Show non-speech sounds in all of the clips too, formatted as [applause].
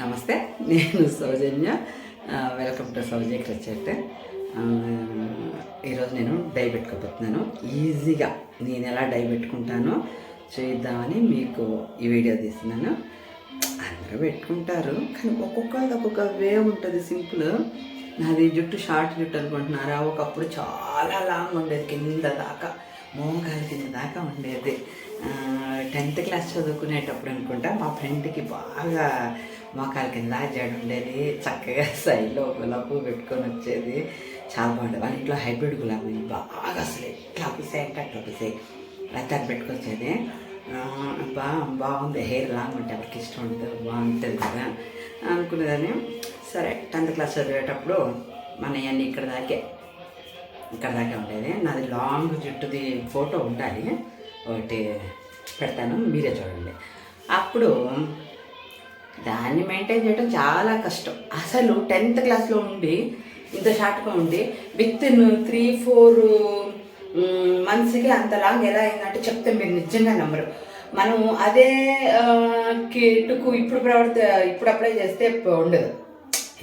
నమస్తే నేను Soujanya. Welcome to Soujanya క్రిచెట్ ఈరోజు నేను డై పెట్టుకోబోతున్నాను. ఈజీగా నేను ఎలా డై పెట్టుకుంటానో చూద్దామని మీకు ఈ వీడియో తీస్తున్నాను. అందరూ పెట్టుకుంటారు కానీ ఒక్కొక్కరిది ఒక్కొక్క వే ఉంటుంది సింపుల్. నాది జుట్టు షార్ట్ జుట్టు అనుకుంటున్నారా? ఒకప్పుడు చాలా లాంగ్ ఉండేది కింద దాకా మోకాలు కింద దాకా ఉండేది. టెన్త్ క్లాస్ చదువుకునేటప్పుడు అనుకుంటా మా ఫ్రెండ్కి బాగా మోకాలి కింద జడ ఉండేది. చక్కగా సైడ్లో గులాబీ పెట్టుకొని వచ్చేది. చాలా బాగుండేది. వాళ్ళ ఇంట్లో హైబ్రిడ్ గులాబీ బాగా అసలు ఎట్లా ఆపిసాయి అంటే అట్లా ఆపిసాయి. అయితే పెట్టుకొచ్చేది బా బాగుంది. హెయిర్ లాంగ్ ఉంటే ఎవరికి ఇష్టం ఉంటుంది బాగుంటుంది కదా అనుకునేదాన్ని. సరే టెన్త్ క్లాస్ చదివేటప్పుడు మన ఇవన్నీ ఇక్కడ దాకే ఇక్కడ దాకా ఉండేది. నాది లాంగ్ జుట్టుది ఫోటో ఉండాలి. ఒకటి పెడతాను. మీరే చూడండి. అప్పుడు దాన్ని మెయింటైన్ చేయడం చాలా కష్టం. అసలు టెన్త్ క్లాస్లో ఉండి ఇంత షార్ట్గా ఉండి విత్ ఇన్ త్రీ ఫోర్ మంత్స్కి అంత లాంగ్ ఎలా అయిందంటే చెప్తే మీరు నిజంగా నమ్మరు. మనం అదే ఆ, ఇప్పుడు ప్రవర్త ఇప్పుడు అప్లై చేస్తే ఉండదు.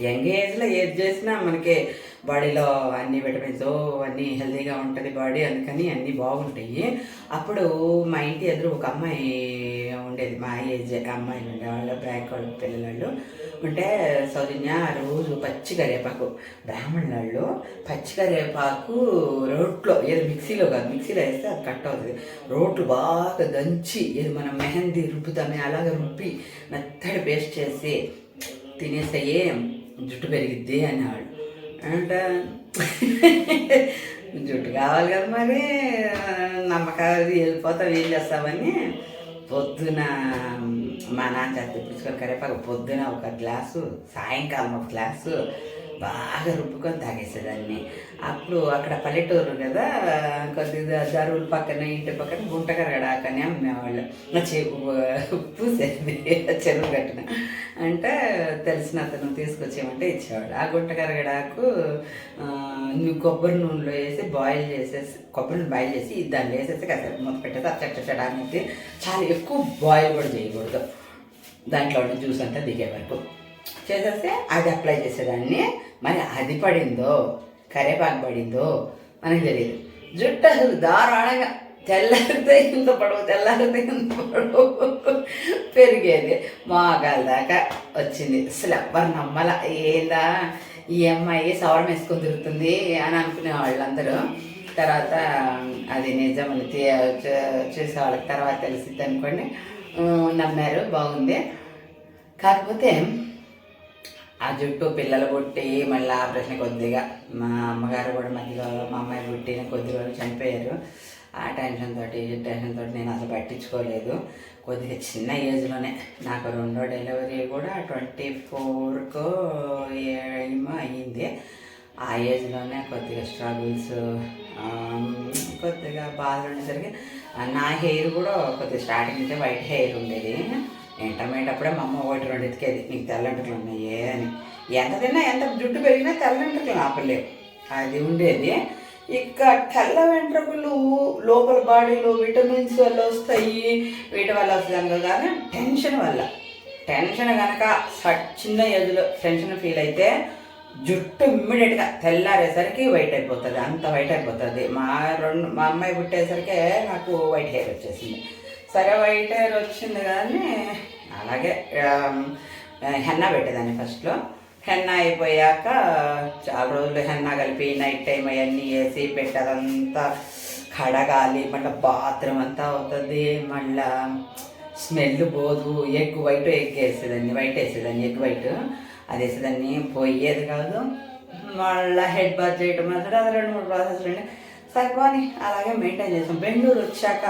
యంగ్ ఏజ్లో ఏది చేసినా మనకి బాడీలో అన్ని విటమిన్స్ అన్నీ హెల్తీగా ఉంటుంది బాడీ అందుకని అన్నీ బాగుంటాయి. అప్పుడు మా ఇంటి ఎదురు ఒక అమ్మాయి ఉండేది. మా ఏజ్ అమ్మాయిలు ఉండేవాళ్ళు బ్యాక్ వాళ్ళు పిల్లలు ఉంటే సౌజన్య రోజు పచ్చి కరివేపాకు. బ్రాహ్మణులు పచ్చి కరివేపాకు రోట్లో ఏదో మిక్సీలో కాదు మిక్సీలో వేస్తే అది కట్ అవుతుంది. రోట్లు బాగా దంచి ఏది మనం మెహందీ రుబ్బుతామే అలాగే రుబ్బి మెత్తడి పేస్ట్ చేసి ఏం జుట్టు పెరిగిద్ది అనేవాళ్ళు. అంటే జుట్టు కావాలి కదా మరి నమ్మకాలు వెళ్ళిపోతాం ఏం చేస్తామని పొద్దున మా నాన్న చేత తెప్పించుకొని కరేపాకు పొద్దున ఒక గ్లాసు సాయంకాలం ఒక గ్లాసు బాగా రుబ్బుకొని తాగేసేదాన్ని అప్పుడు అక్కడ పల్లెటూరు కదా కొద్దిగా దరువుల పక్కన ఇంటి పక్కన గుంటకరగడాకని అమ్మేవాళ్ళు. నా చేపు పూసేది చెరువు కట్టిన. అంటే తెలిసిన అతను తీసుకొచ్చేయమంటే ఇచ్చేవాడు. ఆ గుంటకరగడాకు నువ్వు కొబ్బరి నూనెలో వేసి బాయిల్ చేసేసి కొబ్బరి బాయిల్ చేసి దాన్ని వేసేసి కాసేపు మూత పెట్టేసి అచ్చడానికి చాలా ఎక్కువ బాయిల్ కూడా చేయకూడదు. దాంట్లో ఉన్న జ్యూస్ అంతా దిగే వరకు. చేసేస్తే అది అప్లై చేసేదాన్ని. మరి అది పడిందో కరేపాకు పడిందో మనకి తెలియదు జుట్టు అసలు దారుణంగా తెల్లారితే ఇంత పడవు తెల్లారితే ఇంత పడవు. పెరిగేది మోకాల దాకా వచ్చింది. అసలు ఎవ్వరు నమ్మల. ఏందా? ఈ అమ్మాయి సవరం వేసుకొని తిరుగుతుంది అని అనుకునే వాళ్ళందరూ. తర్వాత అది నిజమని తీ- చూసే వాళ్ళకి తర్వాత తెలిసింది అనుకోండి. నమ్మారు బాగుంది. కాకపోతే ఆ జుట్టు పిల్లలు పుట్టి మళ్ళీ ఆపరేషన్ కొద్దిగా మా అమ్మగారు కూడా మధ్యలో మా అమ్మాయి పుట్టిన కొద్ది రోజులు చనిపోయారు. ఆ టెన్షన్ తోటి టెన్షన్ తోటి నేను అసలు పట్టించుకోలేదు. కొద్దిగా చిన్న ఏజ్లోనే నాకు రెండో డెలివరీ కూడా ట్వంటీ ఫోర్కు ఏమో అయ్యింది. ఆ ఏజ్లోనే కొద్దిగా స్ట్రగుల్స్ కొద్దిగా బాధలు ఉండేసరికి నా హెయిర్ కూడా కొద్దిగా స్టార్టింగ్ నుంచే వైట్ హెయిర్ ఉండేది. ఇంటర్మీడియట్ మా అమ్మ ఒకటి రెండు ఎతికేది నీకు తెల్లంటుకలు ఉన్నాయే అని. ఎంత తిన్నా ఎంత జుట్టు పెరిగినా తెల్లంటుకలు ఆపలేవు అది ఉండేది. ఇక తెల్ల వెంట్రుకలు లోపల బాడీలో విటమిన్స్ వల్ల వస్తాయి. వీటి వల్ల వస్తుంది కానీ టెన్షన్ వల్ల. టెన్షన్ కనుక స- చిన్న ఏజ్లో టెన్షన్ ఫీల్ అయితే జుట్టు ఇమ్మీడియట్గా తెల్లారేసరికి వైట్ అయిపోతుంది. అంత వైట్ అయిపోతుంది. మా రెండు మా అమ్మాయి పుట్టేసరికి నాకు వైట్ హెయిర్ వచ్చేసింది. సరే వైట్ హెయిర్ వచ్చింది కానీ అలాగే హెన్నా పెట్టేదాన్ని ఫస్ట్లో. హెన్నా అయిపోయాక చాలా రోజులు హెన్నా కలిపి నైట్ టైం అవన్నీ వేసి పెట్టదంతా కడగాలి మళ్ళీ బాత్రూమ్ అంతా అవుతుంది మళ్ళా స్మెల్ పోదు. ఎగ్ వైట్ ఎగ్ వేసేదాన్ని వైట్ వేసేదాన్ని ఎగ్ వైట్. అది వేసేదాన్ని పోయేది కాదు. మళ్ళీ హెడ్ బాత్ చేయటం అసలు అది రెండు మూడు ప్రాసెస్ ఉండే. సరిపోని అలాగే మెయింటైన్ చేసాం. బెంగళూరు వచ్చాక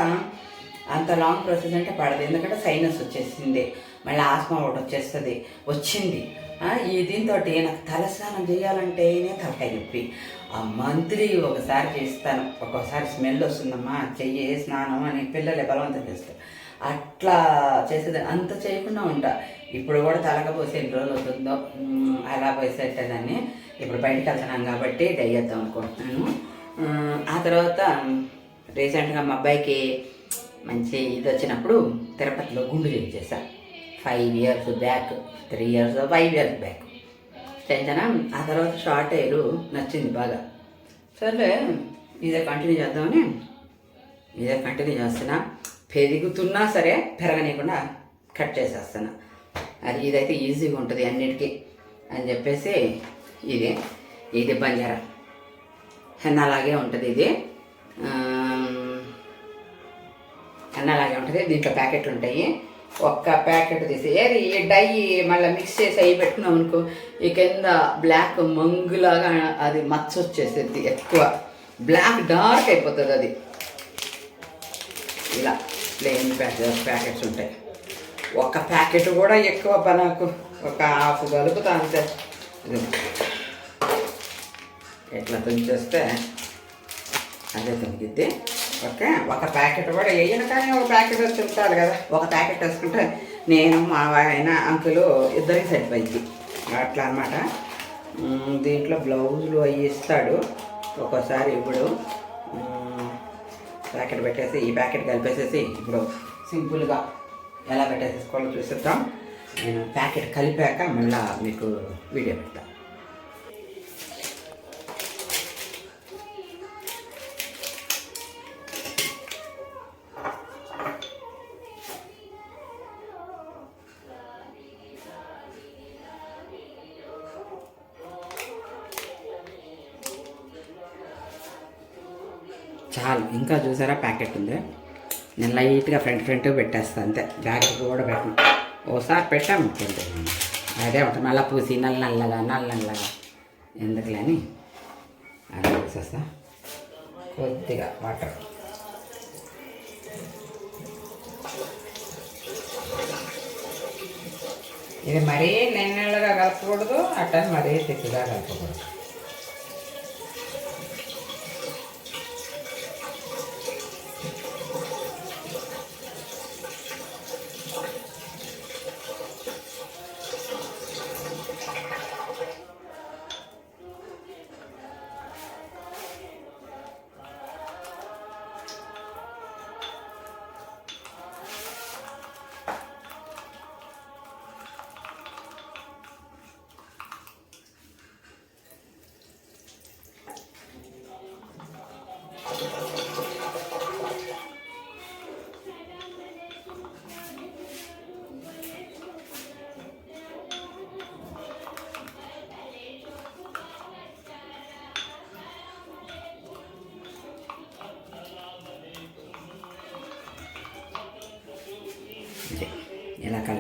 అంత లాంగ్ ప్రాసెస్ అంటే పడదు. ఎందుకంటే సైనస్ వచ్చేసింది. మళ్ళీ ఆస్మా ఒకటి వచ్చేస్తుంది. వచ్చింది. ఈ దీంతో నాకు తలస్నానం చేయాలంటేనే తలకాయ నొప్పి. ఆ మంత్లీ ఒకసారి చేస్తాను. ఒక్కోసారి స్మెల్ వస్తుందమ్మా చెయ్యి స్నానం అని పిల్లలే బలవంతం చేస్తారు. అట్లా చేసేది అంత చేయకుండా ఉంటా. ఇప్పుడు కూడా తలకపోసి ఎన్ని రోజులు అవుతుందో అలా పోసేటదాన్ని ఇప్పుడు బయటకు వెళ్తున్నాం కాబట్టి డై చేద్దాం అనుకుంటున్నాను. ఆ తర్వాత రీసెంట్గా మా అబ్బాయికి మంచి ఇది వచ్చినప్పుడు తిరుపతిలో గుండు చేయించేసా five years back three years five years back tension ఆ తర్వాత షార్ట్ అయ్యారు నచ్చింది బాగా. సరే ఇదే కంటిన్యూ చేద్దామని ఇదే కంటిన్యూ చేస్తున్నా. పెరుగుతున్నా సరే పెరగనీయకుండా కట్ చేసేస్తున్నా. అది ఇదైతే ఈజీగా ఉంటుంది అన్నిటికీ అని చెప్పేసి ఇది ఇది బంజారా. హెన్న అలాగే ఉంటుంది ఇది. హెన్న అలాగే ఉంటుంది. దీంట్లో ప్యాకెట్లు ఉంటాయి. ఒక్క ప్యాకెట్ తీసి ఏది? ఈ డై మళ్ళీ మిక్స్ చేసి అవి పెట్టినాం అనుకో ఈ కింద బ్లాక్ మంగులాగా అది మచ్చ వచ్చేసేది ఎక్కువ. బ్లాక్ డార్క్ అయిపోతుంది అది. ఇలా ప్లెయిన్ ప్యాకెట్ ప్యాకెట్స్ ఉంటాయి. ఒక ప్యాకెట్ కూడా ఎక్కువ నాకు ఒక హాఫ్ కలుపుతా అంతే. ఎట్లా తుంచేస్తే అదే తొనిగిద్ది ఓకే? ఒక ప్యాకెట్ కూడా వేయను కానీ ఒక ప్యాకెట్ తింటారు కదా. ఒక ప్యాకెట్ వేసుకుంటే నేను మా ఆయన అంకులు ఇద్దరికి సరిపోయింది. అట్లా అనమాట దీంట్లో బ్లౌజులు అవి ఇస్తాడు. ఒక్కోసారి ఇప్పుడు ప్యాకెట్ పెట్టేసి ఈ ప్యాకెట్ కలిపేసేసి ఇప్పుడు సింపుల్గా ఎలా పెట్టేసేసుకోవాలో చూసిద్దాం. నేను ప్యాకెట్ కలిపాక మళ్ళీ మీకు వీడియో పెడతాను చూసారా ప్యాకెట్ ఉంది. నేను లైట్గా ఫ్రంట్ ఫ్రంట్ పెట్టేస్తాను అంతే. బ్యాక్ కూడా పెట్టను. ఓసారి పెట్టాము తింటాను అదే ఉంటుంది నల్ల పూసి నల్ల నల్లగా నల్ల నల్లగా. ఎందుకులేని? అలా వేసేస్తా కొద్దిగా వాటర్. ఇది మరీ నెన్నెళ్ళగా కలపకూడదు అట్ట మరీ తిక్కుగా కలపకూడదు.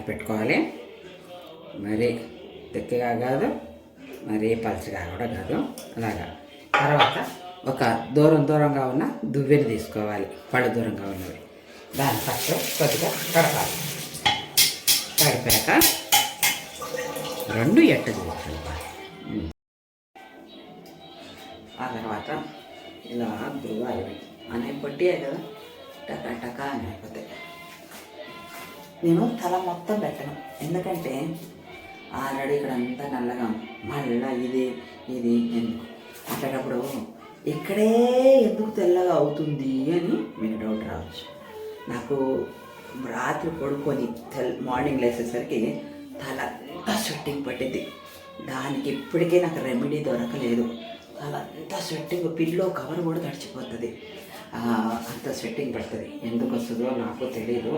పెట్టుకోవాలి. మరి తెక్కగా కాదు మరి పలచగా కూడా కాదు. అలాగా. తర్వాత ఒక దూరం దూరంగా ఉన్న దువ్వెని తీసుకోవాలి. పళ్ళు దూరంగా ఉన్నవి. దాని ఫస్ట్ కొద్దిగా కడపాలి. కడిపాక రెండు ఎట్ట తీసుకోవాలి ఆ తర్వాత ఇలా దువ్వాలి అనే పొట్టియే కదా. టకా టకా అని అయిపోతాయి. నేను తల మొత్తం పెట్టను. ఎందుకంటే ఆల్రెడీ ఇక్కడ అంతా నల్లగా మళ్ళా ఇది ఇది ఎందుకు? అట్లాంటప్పుడు ఇక్కడే ఎందుకు తెల్లగా అవుతుంది అని మీకు డౌట్ రావచ్చు. నాకు రాత్రి పడుకొని తెల్ మార్నింగ్ లేచేసరికి తల అంతా స్వెట్టింగ్ పట్టింది దానికి ఇప్పటికే నాకు రెమెడీ దొరకలేదు. తల అంతా స్వెట్టింగ్ పిల్లో కవర్ కూడా తడిచిపోతుంది. అంత స్వెట్టింగ్ పడుతుంది. ఎందుకు వస్తుందో నాకు తెలియదు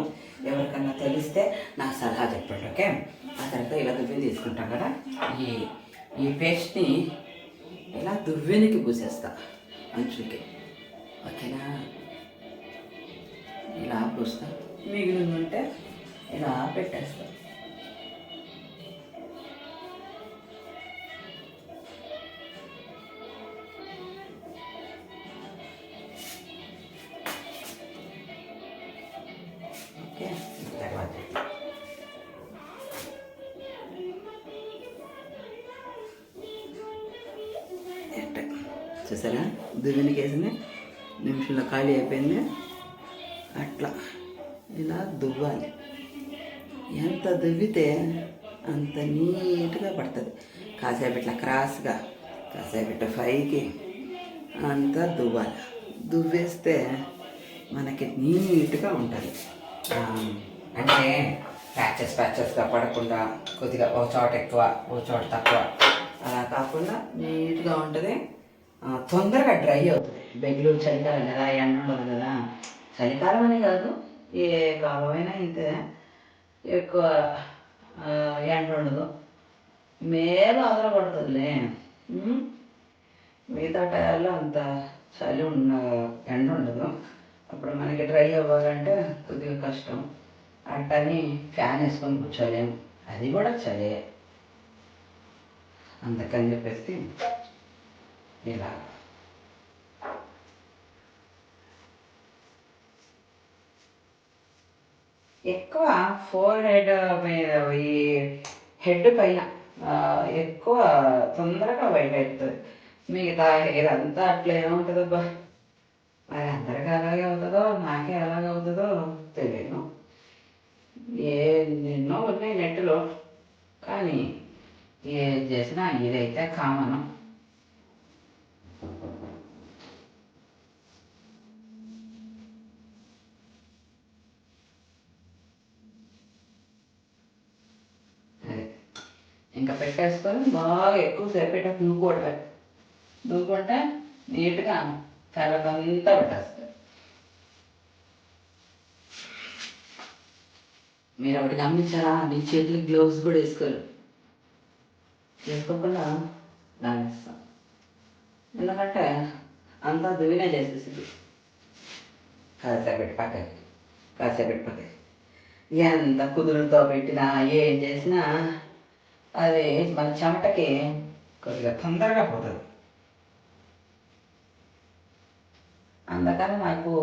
ఎవరికన్నా తెలిస్తే నాకు సలహా చెప్పండి ఓకే? ఆ తర్వాత ఇలా దువ్వెని తీసుకుంటాం కదా? ఈ ఈ పేస్ట్ని ఇలా దువ్వెనికి పూసేస్తా అంచుకి ఓకేనా? ఇలా పూస్తా. మిగిలిందంటే ఇలా పెట్టేస్తా. ఎంత దువ్వితే అంత నీట్గా పడుతుంది. కాసేపు ఇట్లా క్రాస్గా కాసేపు ఇట్లా అంత అంతా దువ్వాలి. దువ్వేస్తే మనకి నీట్గా ఉంటుంది. అంటే ప్యాచెస్ ప్యాచెస్గా పడకుండా కొద్దిగా ఓ చోట ఎక్కువ ఓ చోట తక్కువ. అలా కాకుండా నీట్గా ఉంటుంది. తొందరగా డ్రై అవుతుంది. బెంగళూరు చలికాలం కదా ఎండ ఉండదు కదా. చలికాలం అనే కాదు ఏ కాలమైనా ఇంతే. ఎక్కువ ఎండ ఉండదు. మేలు అదర మిగతా టైంలో అంత చలి ఉన్న ఎండ ఉండదు. అప్పుడు మనకి డ్రై అవ్వాలంటే కొద్దిగా కష్టం. అట్టని ఫ్యాన్ వేసుకొని కూర్చోలేము. అది కూడా చలే. అందుకని చెప్పేసి ఇలా. ఎక్కువ ఫోర్ హెడ్ మీద ఈ హెడ్ పైన ఎక్కువ తొందరగా బయట అవుతుంది. మిగతా హెయిర్ అంతా అట్లా ఏముంటుందబ్బా మరి అందరికీ అలాగే అవుతుందో నాకే అలాగే అవుతుందో తెలియదు ఏ ఎన్నో ఉన్నాయి నెట్లో కానీ ఏది చేసినా ఇదైతే కామను అదే. ఇంకా పెట్టేసుకొని బాగా ఎక్కువసేపు పెట్ట దూకోవడమే దూకుంటే నీట్గా తెల్లదంతా పెట్టేస్తారు మీరు ఒకటి గమనించారా? నీ చేతులకు గ్లౌస్ కూడా వేసుకోరు. వేసుకోకుండా దానిస్తాం ఎందుకంటే అంతా దువ్వినే చేసేసింది. కాసేపటి పక్కకి కాసేపటి పక్కకి. ఎంత కుదురుతో పెట్టినా ఏం చేసినా అది మన చెమటకి కొద్దిగా తొందరగా పోతుంది. అందుకని నాకు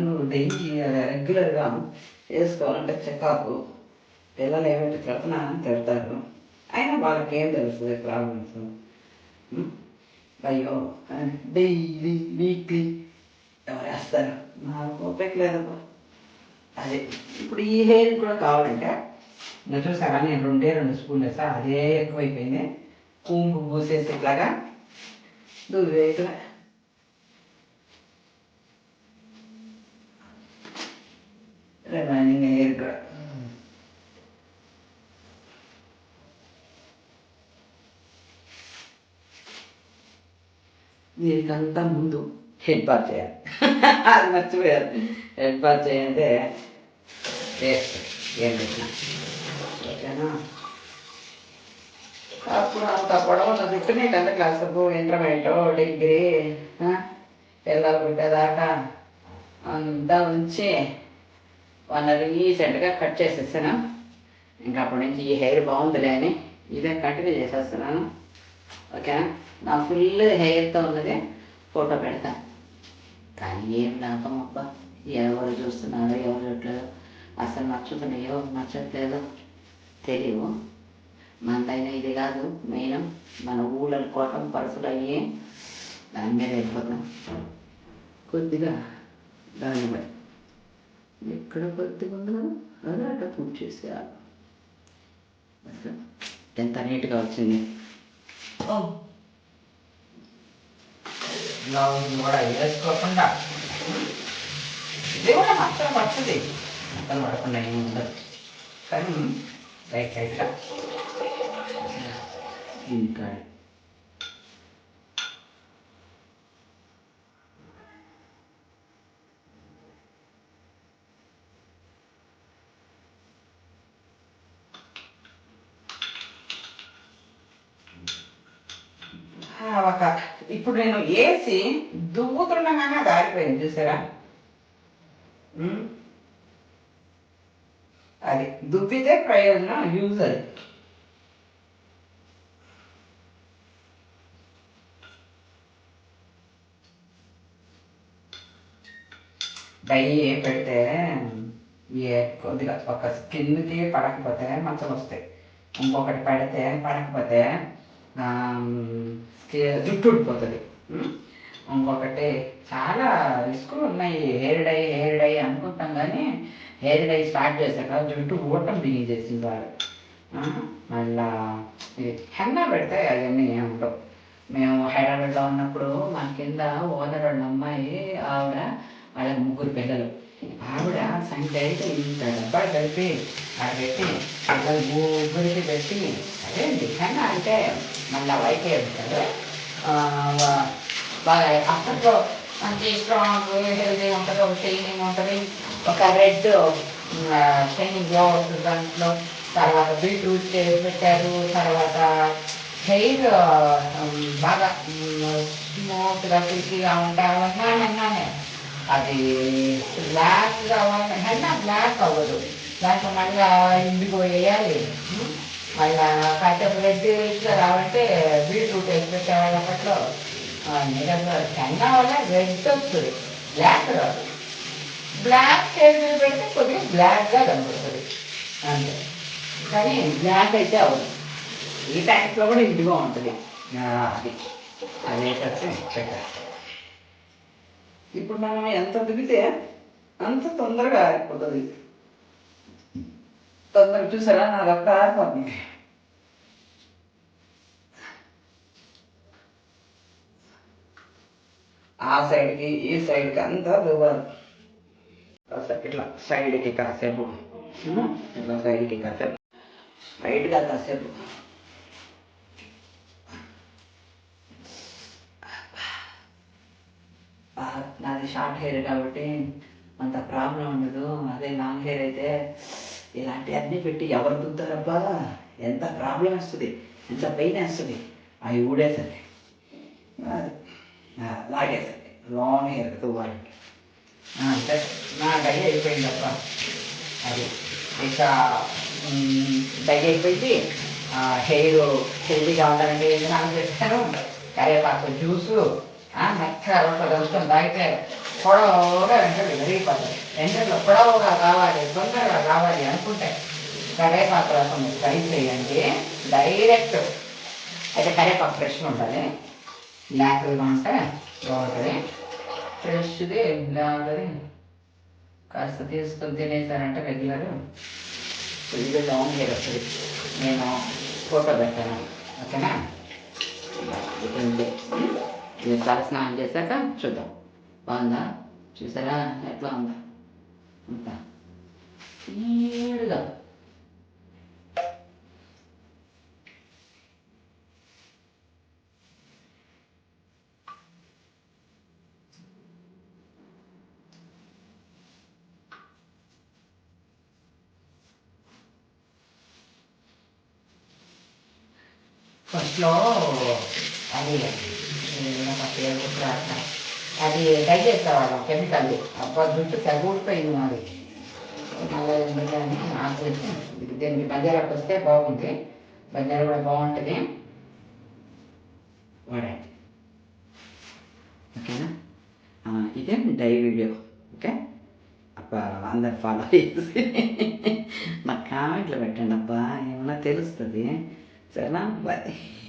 నువ్వు డైలీ రెగ్యులర్గా వేసుకోవాలంటే చెకాకు. పిల్లలు ఏమిటి తిడుతున్నా తిడతారు. అయినా వాళ్ళకి ఏం తెలుస్తుంది ప్రాబ్లమ్స్ అయ్యో డైలీ వీక్లీ ఎవరు వేస్తారు? నాకు ఓపిక లేదమ్మా అదే ఇప్పుడు ఈ హెయిర్ కూడా కావాలంటే నేను చూసారా నేను రెండే రెండు స్పూన్లు వేసా అదే ఎక్కువైపోయింది. కుంపు పూసేసి ఇట్లాగా దువ్వేయటమే రిమైనింగ్ హెయిర్ కూడా దీనికంతా ముందు హెడ్ బాత్ చేయాలి. [laughs] అది మర్చిపోయారు. హెడ్ బాత్ చేయంటే ఏం పెట్టినా. ఓకేనా అప్పుడు అంత గొడవ చుట్టూనే టెన్త్ క్లాస్ ఇంటర్మీడియట్ డిగ్రీ పిల్లలు పుట్టేదాకా అంతా ఉంచి వాళ్ళ రీసెంట్గా కట్ చేసేసాను. ఇంకా అప్పటి నుంచి ఈ హెయిర్ బాగుందిలే అని ఇదే కంటిన్యూ చేసేస్తున్నాను. ఓకేనా నా ఫుల్ హెయిర్తో ఉన్నది ఫోటో పెడతా. కానీ ఏం లాభం అబ్బా? ఎవరు చూస్తున్నారు ఎవరు చూడలేదు అసలు నచ్చుతున్నాయో నచ్చట్లేదు? తెలియవు మనదైనా ఇది కాదు. మెయిన్ మన ఊళ్ళ కోటం పరుసులు అయ్యి దాని మీద వెళ్ళిపోతాం. కొద్దిగా దాన్ని బట్టి ఎక్కడ కొద్దిగా ఉందో అదే అట్లా చేసేయాలి అట్లా. ఎంత నీట్గా వచ్చింది. కూడా వేసుకోకుండా. ఇది కూడా పడుతుంది మచ్చలు పడకుండా ఏమి ఉండదు కానీ లైట్ లైట్గా ఇంకా ఆ, ఒక ఇప్పుడు నేను వేసి దువ్వుతుండగానే అది ఆరిపోయింది చూసారా? అది దువ్వితే ప్రయోజనం యూజ్ అది డై పెడితే ఏ కొద్దిగా ఒక స్కిన్కి పడకపోతే మచ్చలు వస్తాయి. ఇంకొకటి పెడితే పడకపోతే ఆ, స్కి- జుట్టు ఉడిపోతుంది ఇంకొకటి చాలా రిస్కులు ఉన్నాయి. హెయిర్ డై హెయిర్ డై అనుకుంటాం కానీ హెయిర్ డై స్టార్ట్ చేశాక జుట్టు ఊడటం బిగిన్ చేసింది వాళ్ళు ఆ, మళ్ళా హెన్నా పెడితే అవన్నీ ఏమి ఉండవు. మేము హైదరాబాద్లో ఉన్నప్పుడు మా కింద ఓనర్ వాళ్ళ అమ్మాయి ఆవిడ వాళ్ళ ముగ్గురు పిల్లలు. ఆవిడ అయితే ఇంత డబ్బా కలిపి ఆడ పెట్టి పిల్లలు ముగ్గురికి పెట్టి అదే కన్నా అంటే మళ్ళీ వైకే ఉంటారు బాగా అప్పట్లో మంచి స్ట్రాంగ్ హెల్దీ ఉంటుంది ఒక షైనింగ్ ఉంటుంది. ఒక రెడ్ షైనింగ్ గ్లో వస్తుంది దాంట్లో. తర్వాత బీట్రూట్ చేసి పెట్టారు. తర్వాత హెయిర్ బాగా స్మూత్గా సిల్కీగా ఉంటాయి అది బ్లాక్ కావాలి. హెన్న బ్లాక్ అవ్వదు. దాంట్లో మళ్ళీ ఇండిగో వేయాలి. మళ్ళా కాసేపు రెడ్ రావాలంటే బీట్రూట్ వేసి పెట్టేవాళ్ళు అప్పట్లో నిజంగా హెన్న వల్ల రెడ్ వస్తుంది. బ్లాక్ రాదు. బ్లాక్ టేబుల్ పెడితే కొద్దిగా బ్లాక్గా కనబడుతుంది అంతే. కానీ బ్లాక్ అయితే అవ్వదు ఈ టైప్లో కూడా ఇదిగా ఉంటుంది. అది. అదేటట్టు పెట్టాలి ఇప్పుడు మనం ఎంత దిగితే అంత తొందరగా ఆరిపోతుంది తొందరగా చూసారా? నా రక్త ఆరిపోతుంది ఆ సైడ్కి ఈ సైడ్కి అంతా దువ్వాలి. ఇట్లా సైడ్కి కాసేపు. ఇట్లా సైడ్కి కాసేపు. రైట్గా కాసేపు. నాది షార్ట్ హెయిర్ కాబట్టి అంత ప్రాబ్లం ఉండదు. అదే లాంగ్ హెయిర్ అయితే ఇలాంటివన్నీ పెట్టి ఎవరు దుద్దారబ్బా? ఎంత ప్రాబ్లం వస్తుంది? ఎంత పెయిన్ వేస్తుంది? అవి ఆ, లాగేసరికి. లాంగ్ హెయిర్ దువ్వాలి అంటే సరే నా డై అయిపోయిందప్ప. అది ఇక డై అయిపోయింది. హెయిర్ హెల్దీగా ఉండాలంటే ఏంటి నాకు చెప్పాను. కరివేపాకు జ్యూసు మెత్తగా రోడ్లో దంచుకొని తాగితే పొడవుగా వెంటనే విరిగిపోతుంది వెంటనే పొడవుగా కావాలి తొందరగా కావాలి అనుకుంటే కరివేపాకు రసం ట్రై చేయండి డైరెక్ట్ అయితే కరివేపాకు ఫ్రెష్ ఉండాలి. బ్లాక్గా ఉంటే బాగుంటుంది. ఫ్రెష్ది ఇలా ఉంటుంది. కాస్త తీసుకొని తినేసారంటే రెగ్యులర్ ఫుల్గా లాంగ్ హెయిర్ వస్తుంది. నేను ఫోటో పెట్టాను. ఓకేనా? ఇదండి. తల స్నానం చేశాక చూద్దాం. బాగుందా? చూసారా? ఎట్లా ఉందా? అంతా నీడుగా ఫస్ట్లో అది ఏమో పేరు అది డై చేసేవాళ్ళం కెమికల్ అబ్బా జుట్టు తెగూడిపోయింది మాది మళ్ళీ ఎందుకని నాకు దీనికి బంజారాకు వస్తే బాగుంది బంజారా కూడా బాగుంటుంది వాడండి ఓకేనా ఇదే డై వీడియో ఓకే అబ్బా అందరు ఫాలో చేసి మా కామెంట్లు పెట్టండి అబ్బా ఏమన్నా తెలుస్తుంది 在南外